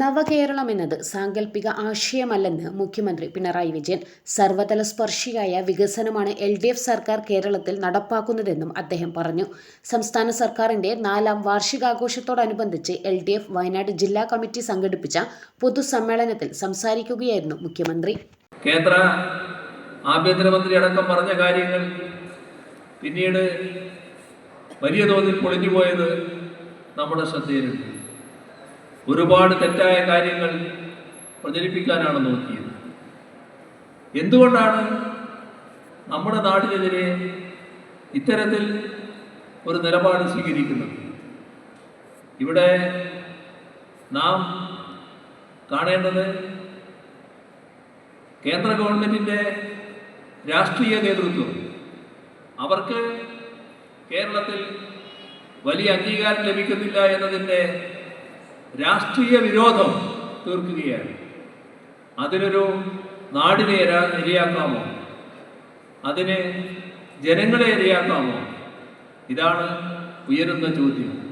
നവകേരളം എന്നത് സാങ്കല്പിക ആശയമല്ലെന്ന് മുഖ്യമന്ത്രി പിണറായി വിജയൻ സർവതല സ്പർശിയായ വികസനമാണ് എൽ ഡി എഫ് സർക്കാർ കേരളത്തിൽ നടപ്പാക്കുന്നതെന്നും അദ്ദേഹം പറഞ്ഞു. സംസ്ഥാന സർക്കാരിന്റെ നാലാം വാർഷികാഘോഷത്തോടനുബന്ധിച്ച് എൽ ഡി എഫ് വയനാട് ജില്ലാ കമ്മിറ്റി സംഘടിപ്പിച്ച പൊതുസമ്മേളനത്തിൽ സംസാരിക്കുകയായിരുന്നു മുഖ്യമന്ത്രി. കേന്ദ്ര ആഭ്യന്തരമന്ത്രി അടക്കം പറഞ്ഞ കാര്യങ്ങൾ പിന്നീട് വലിയ തോതിൽ പൊളിഞ്ഞുപോയത് നമ്മുടെ ശ്രദ്ധയിലുണ്ട്. ഒരുപാട് തെറ്റായ കാര്യങ്ങൾ പ്രചരിപ്പിക്കാനാണ് നോക്കിയത്. എന്തുകൊണ്ടാണ് നമ്മുടെ നാടിനെതിരെ ഇത്തരത്തിൽ ഒരു നിലപാട് സ്വീകരിക്കുന്നത്? ഇവിടെ നാം കാണേണ്ടത് കേന്ദ്ര ഗവൺമെന്റിന്റെ രാഷ്ട്രീയ നേതൃത്വം. അവർക്ക് കേരളത്തിൽ വലിയ അംഗീകാരം ലഭിക്കുന്നില്ല എന്നതിന്റെ രാഷ്ട്രീയ വിരോധം തീർക്കുകയാണ്. അതിനൊരു നാടിനെ ഇര- ഇരയാക്കാമോ? അതിന് ജനങ്ങളെ ഇരയാക്കാമോ? ഇതാണ് ഉയരുന്ന ചോദ്യം.